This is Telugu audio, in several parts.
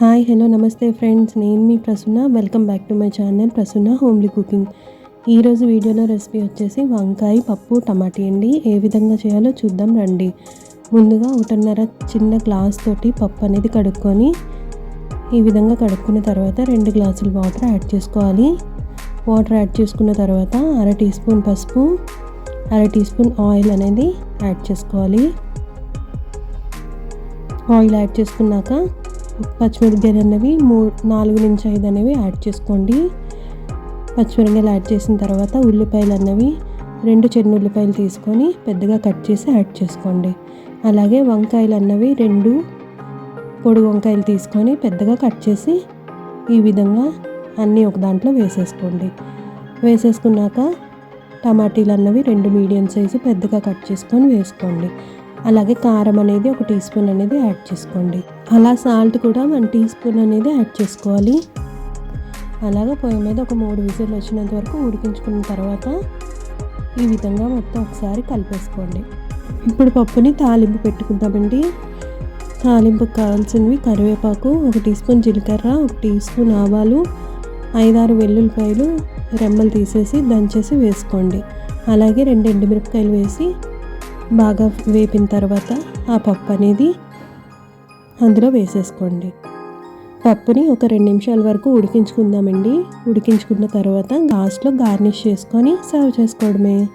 హాయ్ హలో నమస్తే ఫ్రెండ్స్. నేను మీ Prasanna. Welcome back to my channel Prasanna homely cooking. ఈరోజు వీడియోలో రెసిపీ వచ్చేసి వంకాయ పప్పు టమాటీ అండి. ఏ విధంగా చేయాలో చూద్దాం రండి. ముందుగా ఒకటిన్నర చిన్న గ్లాస్ తోటి పప్పు అనేది కడుక్కొని ఈ విధంగా కడుక్కున్న తర్వాత రెండు గ్లాసులు వాటర్ యాడ్ చేసుకోవాలి. వాటర్ యాడ్ చేసుకున్న తర్వాత అర టీ స్పూన్ పసుపు అర టీ స్పూన్ ఆయిల్ అనేది యాడ్ చేసుకోవాలి. ఆయిల్ యాడ్ చేసుకున్నాక పచ్చిమిరపకాయలు అనేవి మూడు నాలుగు నుంచి ఐదు అనేవి యాడ్ చేసుకోండి. పచ్చిమిరపకాయలు యాడ్ చేసిన తర్వాత ఉల్లిపాయలు అనేవి రెండు చిన్న ఉల్లిపాయలు తీసుకొని పెద్దగా కట్ చేసి యాడ్ చేసుకోండి. అలాగే వంకాయలు అన్నవి రెండు పొడి వంకాయలు తీసుకొని పెద్దగా కట్ చేసి ఈ విధంగా అన్నీ ఒక దాంట్లో వేసేసుకోండి. వేసేసుకున్నాక టమాటీలు అన్నవి రెండు మీడియం సైజు పెద్దగా కట్ చేసుకొని వేసుకోండి. అలాగే కారం అనేది ఒక టీ స్పూన్ అనేది యాడ్ చేసుకోండి. అలా సాల్ట్ కూడా వన్ టీ స్పూన్ అనేది యాడ్ చేసుకోవాలి. అలాగే పొయ్యి మీద ఒక మూడు విజిల్ వచ్చినంత వరకు ఉడికించుకున్న తర్వాత ఈ విధంగా మొత్తం ఒకసారి కలిపేసుకోండి. ఇప్పుడు పప్పుని తాలింపు పెట్టుకుందామండి. తాలింపుకి కావాల్సినవి కరివేపాకు ఒక టీ స్పూన్ జీలకర్ర ఒక టీ స్పూన్ ఆవాలు ఐదారు వెల్లుల్లిపాయలు రెమ్మలు తీసేసి దంచేసి వేసుకోండి. అలాగే రెండు ఎండుమిరపకాయలు వేసి బాగా వేపిన తర్వాత ఆ పప్పు అనేది అందులో వేసేసుకోండి. పప్పుని ఒక రెండు నిమిషాల వరకు ఉడికించుకుందామండి. ఉడికించుకున్న తర్వాత లాస్ట్లో గార్నిష్ చేసుకొని సర్వ్ చేసుకోవడమే.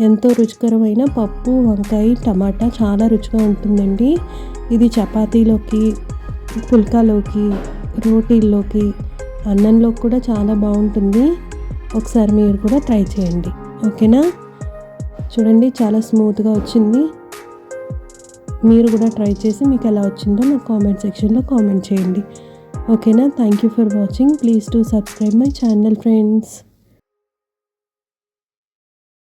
ఎంతో రుచికరమైన పప్పు వంకాయ టమాటా చాలా రుచిగా ఉంటుందండి. ఇది చపాతీలోకి పుల్కాలోకి రోటీల్లోకి అన్నంలోకి కూడా చాలా బాగుంటుంది. ఒకసారి మీరు కూడా ట్రై చేయండి. ఓకేనా? చూడండి చాలా స్మూత్గా వచ్చింది. మీరు కూడా ట్రై చేసి మీకు ఎలా వచ్చిందో నా కామెంట్ సెక్షన్లో కామెంట్ చేయండి. ఓకేనా thank you for watching please to subscribe my channel friends